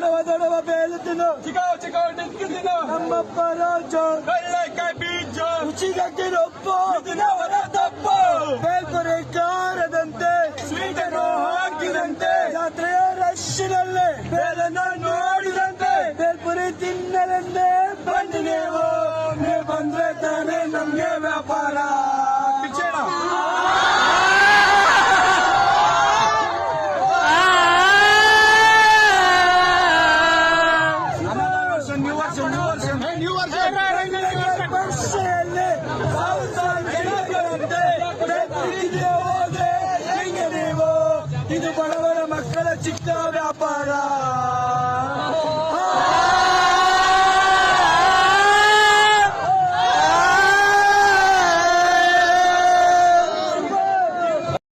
ದಡವ ದಡವ ಚಿಕ್ಕ ಚಿಕಾವ್ ಚಿಕಾವ್ ಡಿಸ್ಕಿನ ನಮ್ಮಪ್ಪ ರಾಜ. ಕಲ್ಲಕಾಯಿ ಬೀಜ. ರುಚಿಗಕ್ಕೆ ರೊಪ್ಪ. ದಿನವರ ತಪ್ಪ. ಬೇಲ್ಪೊರೆ ಕಾರದಂತೆ ಸ್ವೀಟನ್ನು ಹಾಕಿದಂತೆ. ಜಾತ್ರೆಯ ರಶ್ಶಿನಲ್ಲೇ ಬೇಲನ್ನ ನೋಡಿದಂತೆ. ಬೇಲ್ಪುರಿ ತಿನ್ನಲೆಂದೇ ಬಂದಿನೇವೋ ನೀವು ಬಂದ್ರೆ ತಾನೇ ನಮ್ಗೆ ವ್ಯಾಪಾರ. ಇದು ಬಡವರ ಮಕ್ಕಳ ಚಿಕ್ಕ ವ್ಯಾಪಾರ.